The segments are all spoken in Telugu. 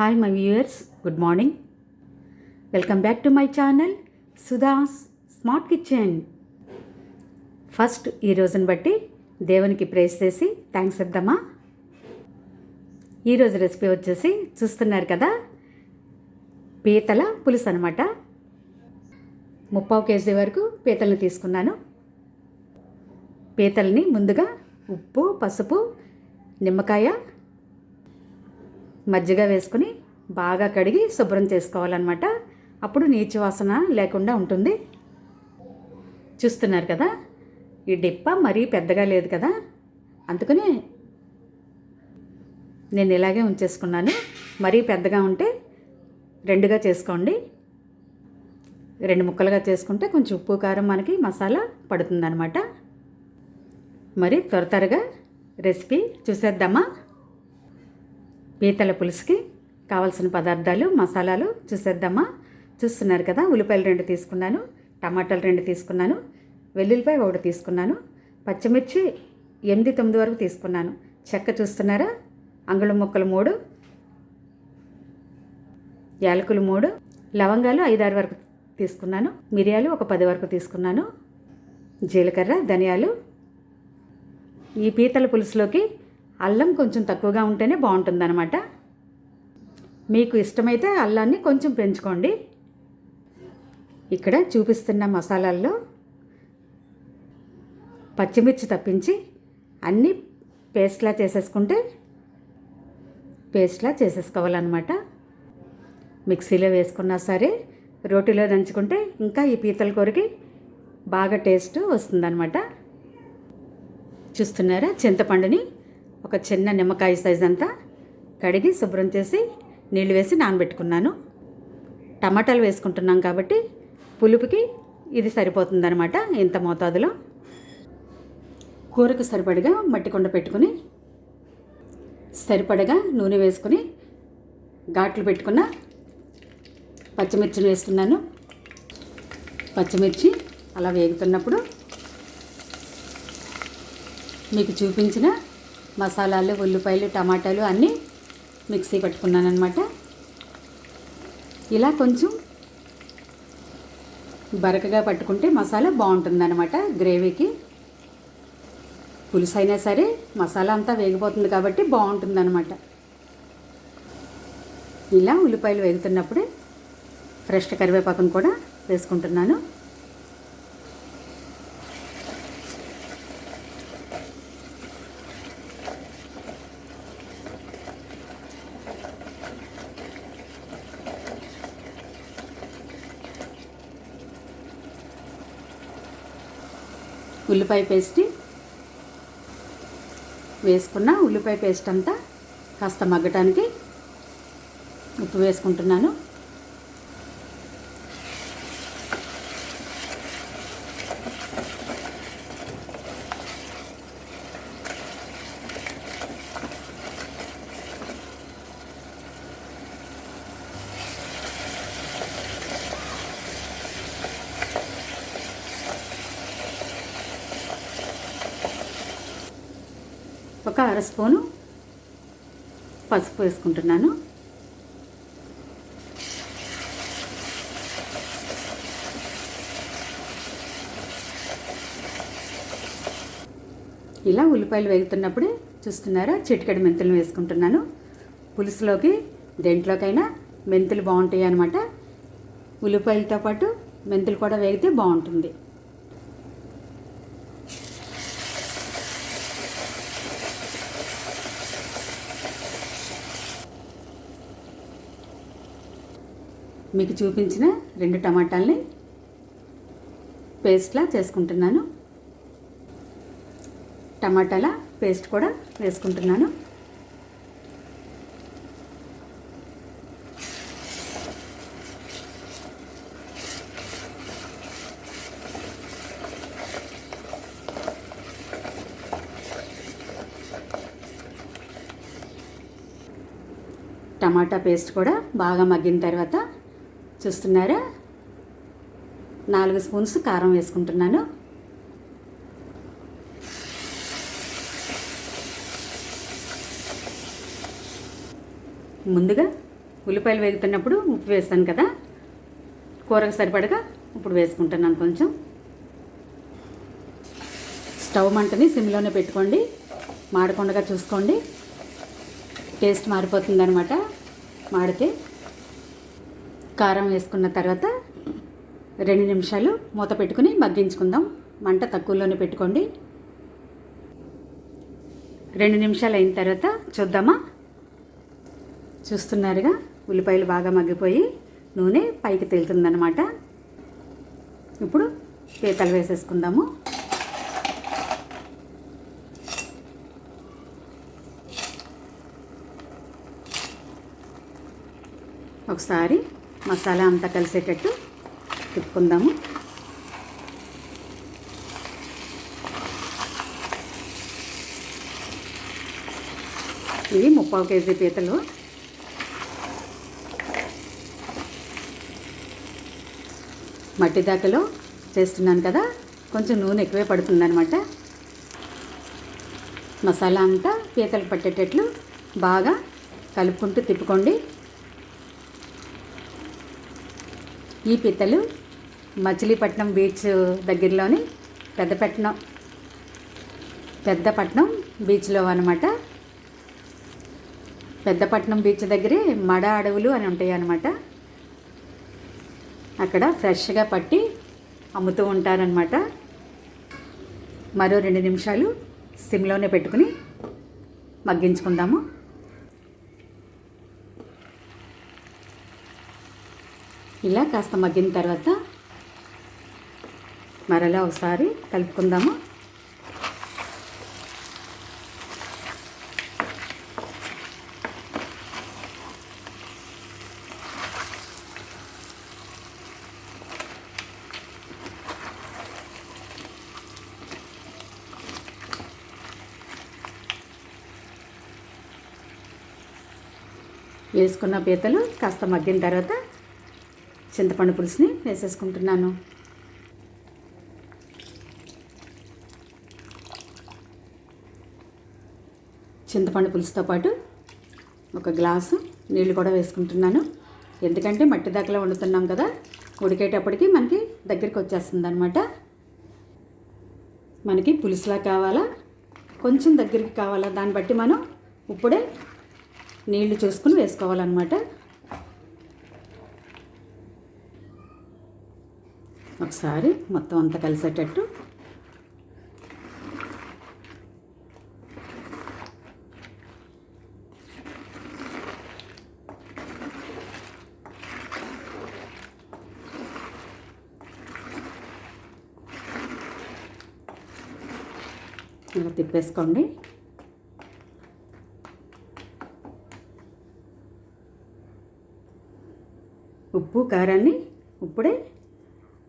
Hi my viewers good morning welcome back to my channel Sudha's smart kitchen first ఈ రోజుని బట్టి దేవునికి ప్రేస్ చేసి థ్యాంక్స్ ఇద్దామా ఈరోజు రెసిపీ వచ్చేసి చూస్తున్నారు కదా పీతల పులుసు అనమాట ముప్పావు కేజీ వరకు పీతల్ని తీసుకున్నాను. పీతల్ని ముందుగా ఉప్పు పసుపు నిమ్మకాయ మజ్జిగ వేసుకుని బాగా కడిగి శుభ్రం చేసుకోవాలన్నమాట. అప్పుడు నీచు వాసన లేకుండా ఉంటుంది. చూస్తున్నారు కదా? ఈ డిప్ప మరీ పెద్దగా లేదు కదా? అందుకనే నేను ఇలాగే ఉంచేసుకున్నాను. మరీ పెద్దగా ఉంటే రెండుగా చేసుకోండి. రెండు ముక్కలుగా చేసుకుంటే కొంచెం ఉప్పు కారం మనకి మసాలా పడుతుందన్నమాట. మరి త్వర త్వరగా రెసిపీ చూసేద్దామా? పీతల పులుసుకి కావాల్సిన పదార్థాలు మసాలాలు చూసేద్దామా? చూస్తున్నారు కదా ఉల్లిపాయలు రెండు తీసుకున్నాను టమాటాలు రెండు తీసుకున్నాను వెల్లుల్లిపాయ ఒకటి తీసుకున్నాను పచ్చిమిర్చి ఎనిమిది తొమ్మిది వరకు తీసుకున్నాను. చెక్క చూస్తున్నారా? అంగుళం ముక్కలు మూడు యాలకులు మూడు లవంగాలు ఐదారు వరకు తీసుకున్నాను మిరియాలు ఒక పది వరకు తీసుకున్నాను జీలకర్ర ధనియాలు. ఈ పీతల పులుసులోకి అల్లం కొంచెం తక్కువగా ఉంటేనే బాగుంటుందన్నమాట. మీకు ఇష్టమైతే అల్లాన్ని కొంచెం పెంచుకోండి. ఇక్కడ చూపిస్తున్న మసాలాల్లో పచ్చిమిర్చి తప్పించి అన్నీ పేస్ట్లా చేసేసుకుంటే పేస్ట్లా చేసేసుకోవాలన్నమాట. మిక్సీలో వేసుకున్నా సరే రోటీలో దంచుకుంటే ఇంకా ఈ పీతల కూరకి బాగా టేస్ట్ వస్తుందన్నమాట. చూస్తున్నారా చింతపండుని? ఒక చిన్న నిమ్మకాయ సైజ్ అంతా కడిగి శుభ్రం చేసి నీళ్ళు వేసి నానబెట్టుకున్నాను. టమాటాలు వేసుకుంటున్నాం కాబట్టి పులుపుకి ఇది సరిపోతుందనమాట ఇంత మోతాదులో. కూరకు సరిపడగా మట్టి కొండ పెట్టుకుని సరిపడగా నూనె వేసుకుని ఘాట్లు పెట్టుకున్న పచ్చిమిర్చిని వేస్తున్నాను. పచ్చిమిర్చి అలా వేగుతున్నప్పుడు మీకు చూపించిన మసాలాలు ఉల్లిపాయలు టమాటాలు అన్నీ మిక్సీ పట్టుకున్నాను అనమాట ఇలా కొంచెం బరకగా పట్టుకుంటే మసాలా బాగుంటుందన్నమాట గ్రేవీకి. పులుసు అయినా సరే మసాలా అంతా వేగిపోతుంది కాబట్టి బాగుంటుందన్నమాట. ఇలా ఉల్లిపాయలు వేగుతున్నప్పుడే ఫ్రెష్ కరివేపాకును కూడా వేసుకుంటున్నాను. ఉల్లిపాయ పేస్ట్ వేసుకున్న ఉల్లిపాయ పేస్ట్ అంతా కాస్త మగ్గటానికి ఉప్పు వేసుకుంటున్నాను. ఒక అర స్పూను పసుపు వేసుకుంటున్నాను. ఇలా ఉల్లిపాయలు వేగుతున్నప్పుడే చూస్తున్నారా? చిటికెడు మెంతులు వేసుకుంటున్నాను. పులుసులోకి దేంట్లోకైనా మెంతులు బాగుంటాయి అనమాట ఉల్లిపాయలతో పాటు మెంతులు కూడా వేగితే బాగుంటుంది. మీకు చూపించిన రెండు టమాటాలని పేస్ట్లా చేసుకుంటున్నాను. టమాటాల పేస్ట్ కూడా వేసుకుంటున్నాను. టమాటా పేస్ట్ కూడా బాగా మగ్గిన తర్వాత చూస్తున్నారా? నాలుగు స్పూన్స్ కారం వేసుకుంటున్నాను. ముందుగా ఉల్లిపాయలు వేగుతున్నప్పుడు ఉప్పు వేస్తాను కదా. కూరకు సరిపడగా ఇప్పుడు వేసుకుంటున్నాను కొంచెం. స్టవ్ మంటని సిమ్లోనే పెట్టుకోండి. మాడకుండా చూసుకోండి. టేస్ట్ మారిపోతుంది అనమాట మాడితే కారం వేసుకున్న తర్వాత రెండు నిమిషాలు మూత పెట్టుకుని మగ్గించుకుందాం. మంట తక్కువలోనే పెట్టుకోండి. రెండు నిమిషాలు అయిన తర్వాత చూద్దామా? చూస్తున్నారుగా? ఉల్లిపాయలు బాగా మగ్గిపోయి నూనె పైకి తేలుతుందనమాట ఇప్పుడు పీతలు వేసేసుకుందాము. ఒకసారి మసాలా అంతా కలిసేటట్టు తిప్పుకుందాము. ఇవి ముప్పావు కేజీ పీతలు. మట్టి దాకలో చేస్తున్నాను కదా కొంచెం నూనె ఎక్కువే పడుతుందనమాట మసాలా అంతా పీతలు పట్టేటట్లు బాగా కలుపుకుంటూ తిప్పుకోండి. ఈ పీతలు మచిలీపట్నం బీచ్ దగ్గరలోని పెద్దపట్నం పెద్దపట్నం బీచ్లో అనమాట పెద్దపట్నం బీచ్ దగ్గరే మడ అడవులు అని ఉంటాయి అన్నమాట. అక్కడ ఫ్రెష్గా పట్టి అమ్ముతూ ఉంటారనమాట మరో రెండు నిమిషాలు సిమ్లోనే పెట్టుకుని మగ్గించుకుందాము. ఇలా కాస్త మగ్గిన తర్వాత మరలా ఒకసారి కలుపుకుందాము. వేసుకున్న పీతలు కాస్త మగ్గిన తర్వాత చింతపండు పులుసుని వేసేసుకుంటున్నాను. చింతపండు పులుసుతో పాటు ఒక గ్లాసు నీళ్ళు కూడా వేసుకుంటున్నాను. ఎందుకంటే మట్టి దాకలో వండుతున్నాం కదా ఉడికేటప్పటికి మనకి దగ్గరికి వచ్చేస్తుంది అనమాట మనకి పులుసులా కావాలా? కొంచెం దగ్గరికి కావాలా? దాన్ని బట్టి మనం ఇప్పుడే నీళ్ళు చూసుకుని వేసుకోవాలన్నమాట. ఒకసారి మొత్తం అంతా కలిసేటట్టు. ఇలా తిప్పేసుకోండి. ఉప్పు కారాన్ని ఇప్పుడే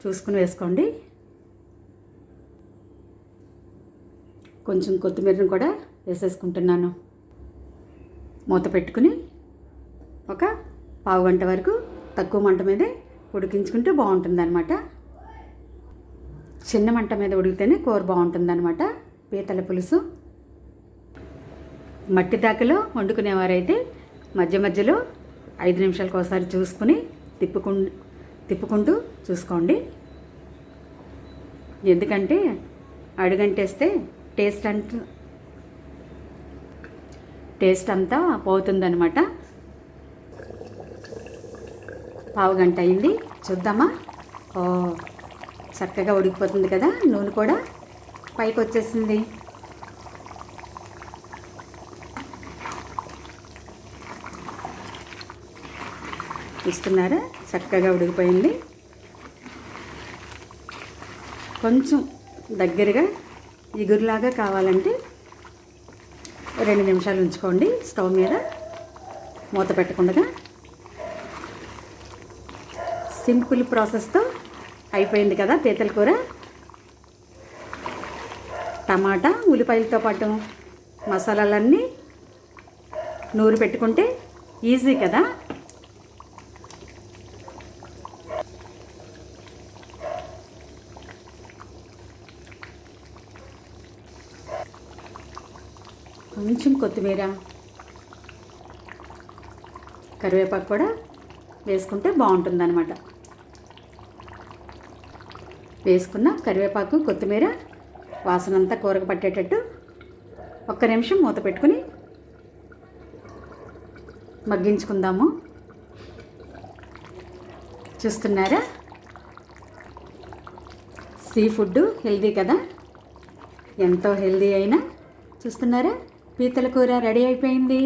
చూసుకుని వేసుకోండి. కొంచెం కొత్తిమీరను కూడా వేసేసుకుంటున్నాను. మూత పెట్టుకుని ఒక పావు గంట వరకు తక్కువ మంట మీదే ఉడికించుకుంటే బాగుంటుంది అనమాట చిన్న మంట మీద ఉడికితేనే కూర బాగుంటుంది అనమాట పీతల పులుసు. మట్టి దాకలో వండుకునేవారైతే మధ్య మధ్యలో ఐదు నిమిషాలకు ఒకసారి చూసుకుని తిప్పుకు తిప్పుకుంటూ చూసుకోండి. ఎందుకంటే అడుగంటేస్తే టేస్ట్ అంత టేస్ట్ అంతా పోతుందనమాట పావు గంట అయింది. చూద్దామా? ఓ చక్కగా ఉడికిపోతుంది కదా నూనె కూడా. పైకి వచ్చేసింది ఇస్తున్నారా చక్కగా ఉడికిపోయింది. కొంచెం దగ్గరగా ఇగురులాగా కావాలంటే రెండు నిమిషాలు ఉంచుకోండి. స్టవ్ మీద మూత పెట్టకుండా సింపుల్ ప్రాసెస్తో అయిపోయింది కదా పీతల కూర. టమాటా ఉల్లిపాయలతో పాటు మసాలాలన్నీ నూరు పెట్టుకుంటే ఈజీ కదా. కొంచెం కొత్తిమీర కరివేపాకు కూడా వేసుకుంటే బాగుంటుందన్నమాట. వేసుకున్న కరివేపాకు కొత్తిమీర వాసన అంతా కూరకు పట్టేటట్టు ఒక్క నిమిషం మూత పెట్టుకుని మగ్గించుకుందాము. చూస్తున్నారా? సీ ఫుడ్ హెల్దీ కదా? ఎంతో హెల్దీ అయినా చూస్తున్నారా? పీతల కూర రెడీ అయిపోయింది.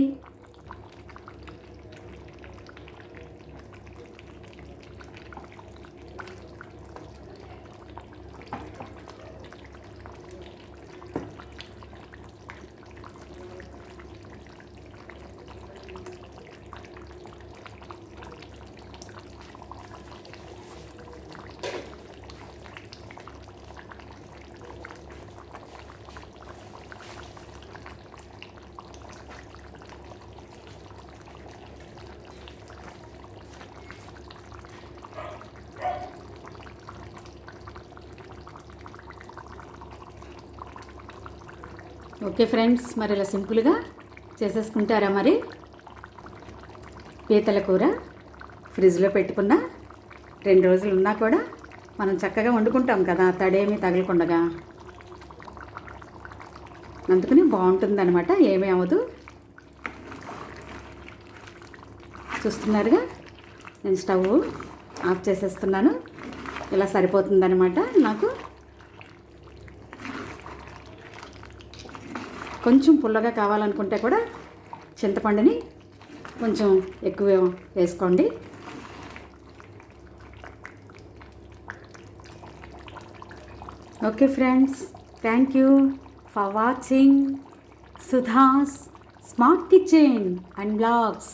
ఓకే ఫ్రెండ్స్ మరి ఇలా సింపుల్గా చేసేసుకుంటారా మరి? పీతల కూర ఫ్రిడ్జ్లో పెట్టుకున్న రెండు రోజులు ఉన్నా కూడా మనం చక్కగా వండుకుంటాం కదా తడేమీ తగలకుండగా. అందుకని బాగుంటుందన్నమాట ఏమీ అవ్వదు. చూస్తున్నారుగా? నేను స్టవ్ ఆఫ్ చేసేస్తున్నాను. ఇలా సరిపోతుందన్నమాట నాకు. కొంచెం పుల్లగా కావాలనుకుంటే కూడా చింతపండుని కొంచెం ఎక్కువ వేసుకోండి. Okay friends thank you for watching Sudha's smart kitchen and vlogs